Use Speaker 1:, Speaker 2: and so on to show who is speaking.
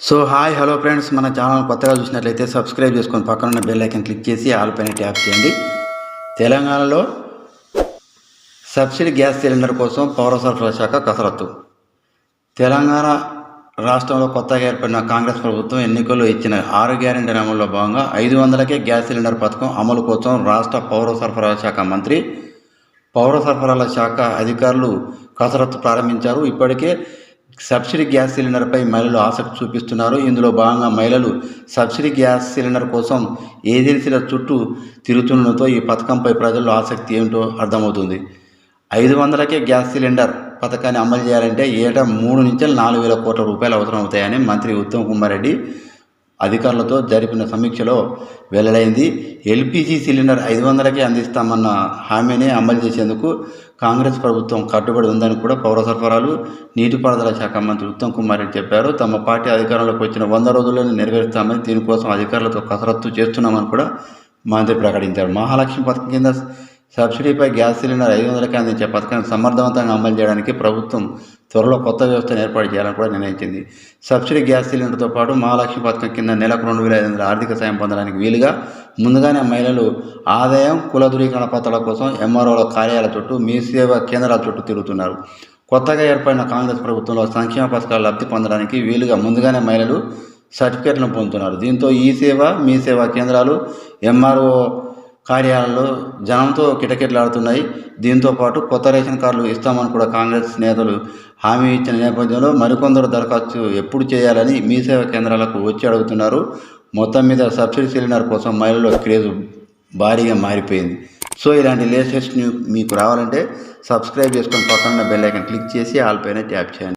Speaker 1: So hi hello friends మన channel కొత్తగా చూసినట్లయితే సబ్స్క్రైబ్ చేసుకొని పక్కన ఉన్న బెల్ ఐకన్ క్లిక్ చేసి ఆల్ పైన ట్యాప్ చేయండి. తెలంగాణలో సబ్సిడీ గ్యాస్ సిలిండర్ కోసం పౌర సరఫరా శాఖ కసరత్తు. తెలంగాణ రాష్ట్రంలో కొత్తగా ఏర్పడిన కాంగ్రెస్ ప్రభుత్వం ఎన్నికల్లో ఇచ్చిన ఆరు గ్యారెంటీ అమల్లో భాగంగా ఐదు వందలకే గ్యాస్ సిలిండర్ పథకం అమలు కోసం రాష్ట్ర పౌర సరఫరా శాఖ మంత్రి పౌర సరఫరాల శాఖ అధికారులు కసరత్తు ప్రారంభించారు. ఇప్పటికే సబ్సిడీ గ్యాస్ సిలిండర్పై మహిళలు ఆసక్తి చూపిస్తున్నారు. ఇందులో భాగంగా మహిళలు సబ్సిడీ గ్యాస్ సిలిండర్ కోసం ఏజెన్సీల చుట్టూ తిరుగుతుండటంతో ఈ పథకంపై ప్రజల్లో ఆసక్తి ఏమిటో అర్థమవుతుంది. ఐదు వందలకే గ్యాస్ సిలిండర్ పథకాన్ని అమలు చేయాలంటే ఏటా మూడు నుంచి నాలుగు వేల కోట్ల రూపాయలు అవసరం అవుతాయని మంత్రి ఉత్తమ్ కుమార్ రెడ్డి అధికారులతో జరిపిన సమీక్షలో వెల్లడైంది ఎల్పిజి సిలిండర్ ఐదు వందలకే అందిస్తామన్న హామీని అమలు చేసేందుకు కాంగ్రెస్ ప్రభుత్వం కట్టుబడి ఉందని కూడా పౌర సరఫరాలు నీటిపారుదల శాఖ మంత్రి ఉత్తమ్ కుమార్ రెడ్డి చెప్పారు. తమ పార్టీ అధికారంలోకి వచ్చిన వంద రోజుల్లోనే నెరవేరుస్తామని దీనికోసం అధికారులతో కసరత్తు చేస్తున్నామని కూడా మంత్రి ప్రకటించారు. మహాలక్ష్మి పథకం కింద సబ్సిడీపై గ్యాస్ సిలిండర్ ఐదు వందలకే అందించే పథకాన్ని సమర్థవంతంగా అమలు చేయడానికి ప్రభుత్వం త్వరలో కొత్త వ్యవస్థను ఏర్పాటు చేయాలని కూడా నిర్ణయించింది. సబ్సిడీ గ్యాస్ సిలిండర్తో పాటు మహాలక్ష్మి పథకం కింద నెలకు రెండు వేల ఐదు వందల ఆర్థిక సాయం పొందడానికి వీలుగా ముందుగానే మహిళలు ఆదాయం కుల ధృవీకరణ పత్రాల కోసం ఎంఆర్ఓల కార్యాలయాల చుట్టూ మీ సేవ కేంద్రాల చుట్టూ తిరుగుతున్నారు. కొత్తగా ఏర్పడిన కాంగ్రెస్ ప్రభుత్వంలో సంక్షేమ పథకాలు లబ్ధి పొందడానికి వీలుగా ముందుగానే మహిళలు సర్టిఫికేట్లను పొందుతున్నారు. దీంతో ఈ సేవ మీ సేవ కేంద్రాలు ఎంఆర్ఓ కార్యాలయాల్లో జనంతో కిటకిటలాడుతున్నాయి. దీంతో పాటు కొత్త రేషన్ కార్డులు ఇస్తామని కూడా కాంగ్రెస్ నేతలు హామీ ఇచ్చిన నేపథ్యంలో మరికొందరు దరఖాస్తు ఎప్పుడు చేయాలని మీ సేవ కేంద్రాలకు వచ్చి అడుగుతున్నారు. మొత్తం మీద సబ్సిడీ సిలిండర్ కోసం మహిళల్లో క్రేజ్ భారీగా మారిపోయింది. సో ఇలాంటి లేటెస్ట్ న్యూ మీకు రావాలంటే సబ్స్క్రైబ్ చేసుకొని పక్కన బెల్ ఐకన్ క్లిక్ చేసి ఆల్ పైన ట్యాప్ చేయండి.